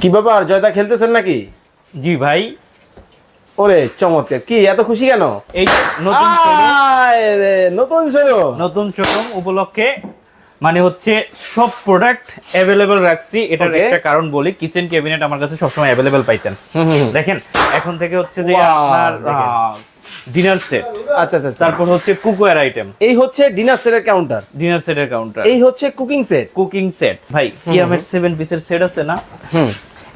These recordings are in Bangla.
কি ব্যাপার জয়দা খেলতেছেন নাকি? জি ভাই। ওরে চমৎকার কি এত খুশি কেন? এই নতুন নতুন শুরু নতুন শোরুম উপলক্ষে মানে হচ্ছে সব প্রোডাক্ট অ্যাভেলেবেল রাখছি এটার একটা কারণ বলি কিচেন ক্যাবিনেট আমার কাছে সবসময় অ্যাভেলেবেল পাইতেন। দেখেন এখন থেকে হচ্ছে যে আপনার। ডিনার সেট আচ্ছা আচ্ছা আচ্ছা। তারপর হচ্ছে কুকওয়্যার আইটেম এই হচ্ছে ডিনার সেটের কাউন্টার ডিনার সেটের কাউন্টার এই হচ্ছে কুকিং সেট কুকিং সেট ভাই কিয়ামের সেভেন পিসের সেট আছে না? হুম।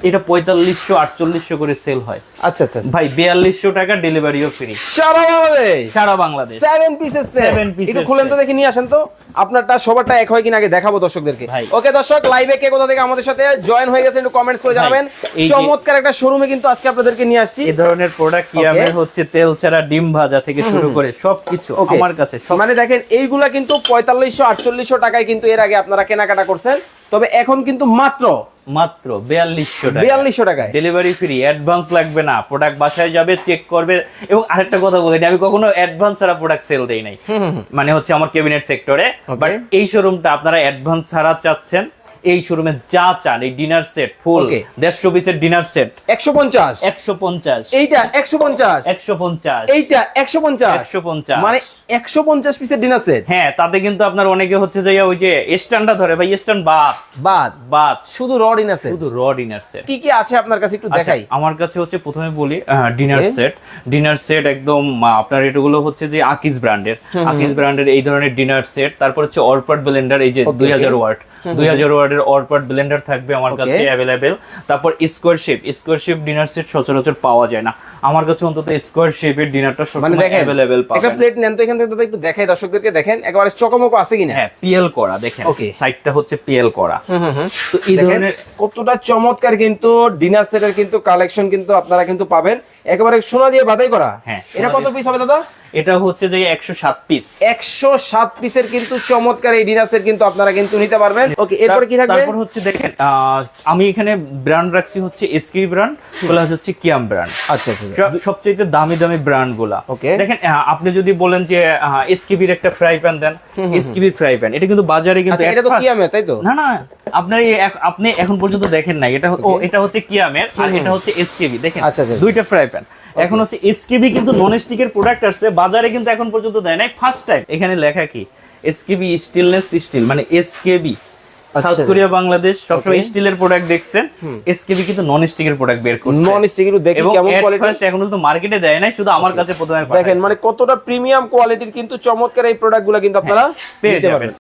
এটা পঁয়তাল্লিশশো আটচল্লিশশো করে সেল হয়। আচ্ছা আচ্ছা আচ্ছা। ভাই বিয়াল্লিশশো টাকা ডেলিভারিও ফ্রি সারা বাংলাদেশ? সারা বাংলাদেশ। সেভেন পিসের Seven piece একটু খুলেন তো দেখে নিয়ে আসেন তো। আপনারটা সবারটা এক হয় কিনা আগে দেখাবো দর্শকদেরকে। ওকে দর্শক লাইভে কে কোথা থেকে আমাদের সাথে জয়েন হয়ে গেছেন একটু কমেন্টস করে জানাবেন। এই চমৎকার একটা শোরুমে কিন্তু আজকে আপনাদেরকে নিয়ে আসছি। এই ধরনের প্রোডাক্ট কিয়ামের হচ্ছে? তেল ছাড়া ডিম ভাজা থেকে শুরু করে সবকিছু. আমার কাছে সব মানে দেখেন এইগুলা কিন্তু পঁয়তাল্লিশশো আটচল্লিশশো টাকায় কিন্তু এর আগে আপনারা কেনাকাটা করছেন। তবে এখন কিন্তু মাত্র মাত্র বিয়াল্লিশশো টাকা বিয়াল্লিশশো টাকায়? ডেলিভারি ফ্রি অ্যাডভান্স লাগবে না প্রোডাক্ট বাসায় যাবে চেক করবে। এবং আরেকটা কথা বলিনি আমি কখনো অ্যাডভান্স ছাড়া প্রোডাক্ট সেল দেই নাই। মানে হচ্ছে আমার ক্যাবিনেট সেক্টরে বাট এই শোরুমটা আপনারা অ্যাডভান্স ছাড়া চাচ্ছেন। এই শোরুমে যা চান এই ডিনার সেট ফুল দেড়শো পিসের ডিনার সেট একশো পঞ্চাশ। একশো পঞ্চাশ। এইটা একশো পঞ্চাশ। একশো পঞ্চাশ। এইটা একশো পঞ্চাশ। একশো পঞ্চাশ। মানে একশো পঞ্চাশ পিসের ডিনার সেট হ্যাঁ তাতে কিন্তু আপনার অনেকে হচ্ছে যে ওই যে স্ট্যান্ডটা ধরে ভাই স্ট্যান্ড বাদ বাদ বাদ শুধু র ডিনার সেট শুধু র ডিনার সেট কি কি আছে আপনার কাছে একটু আচ্ছা, দেখাই? আমার কাছে হচ্ছে প্রথমে বলি ডিনার সেট ডিনার সেট একদম আপনার এগুলো হচ্ছে যে আকিস ব্র্যান্ডের আকিস ব্র্যান্ডের এই ধরনের ডিনার সেট তারপর হচ্ছে অরপাট ব্লেন্ডার এই যে দুই হাজার. ওয়াট দুই হাজার ওয়াটের অরপাট ব্লেন্ডার থাকবে আমার কাছে অ্যাভেলেবেল তারপর square shape square shape dinner set সচরাচর পাওয়া যায় না। আমার কাছে অন্তত স্কোয়ার শেপের ডিনারটা মানে সবসময় দেখেন অ্যাভেলেবেল একটা প্লেট নেন তো এখান থেকে দাদা একটু দেখাই দর্শকদেরকে দেখেন একেবারে চকমকো আছে কিনা? হ্যাঁ পিএল করা দেখেন Okay. সাইডটা হচ্ছে পিএল করা। তো এই ধরনের কতটা চমৎকার কিন্তু ডিনার সেটের কিন্তু কালেকশন কিন্তু আপনারা কিন্তু পাবেন। একেবারে সোনা দিয়ে বাধাই করা। হ্যাঁ, এটা কত পিস হবে দাদা? এটা হচ্ছে যে একশো সাত পিস একশো সাত পিসের কিন্তু চমৎকার এই ডিনার সেট কিন্তু আপনারা কিন্তু নিতে পারবেন। ওকে এরপরে কি থাকবে? তারপর হচ্ছে দেখেন আমি এখানে ব্র্যান্ড রাখছি হচ্ছে এসকি ব্র্যান্ড প্লাস হচ্ছে কিয়াম ব্র্যান্ড আচ্ছা আচ্ছা সবচেয়ে দামি দামি ব্র্যান্ডগুলা Okay. দেখেন আপনি যদি বলেন যে এসকিবির একটা ফ্রাই প্যান দেন এসকিবির ফ্রাই প্যান এটা কিন্তু বাজারে কিন্তু আচ্ছা এটা তো কিয়ামে তাই তো? না না আপনার আপনি এখন পর্যন্ত দেখেন নাই এটা ও এটা হচ্ছে কিয়ামের আর এটা হচ্ছে এসকেবি দেখেন আচ্ছা, আচ্ছা। দুইটা ফ্রাই প্যান এখন হচ্ছে এসকেবি কিন্তু নন স্টিকের প্রোডাক্ট আসছে বাজারে কিন্তু এখন পর্যন্ত দেয় নাই। ফার্স্ট টাইম এখানে লেখা কি? এসকেবি স্টিলনেস স্টিল মানে এসকেবি সাউথ। কোরিয়া বাংলাদেশ সবসময় স্টিলের প্রোডাক্ট দেখছেন। এসকেবি কিন্তু নন স্টিকের প্রোডাক্ট বের করছে। নন স্টিক এর দেখি কেমন কোয়ালিটি এখনও তো মার্কেটে দেয় নাই শুধু আমার কাছে প্রথমে দেখেন মানে কতটা প্রিমিয়াম কোয়ালিটির কিন্তু চমৎকার এই প্রোডাক্টগুলো কিন্তু আপনারা হ্যাঁ, পেয়ে যাবেন।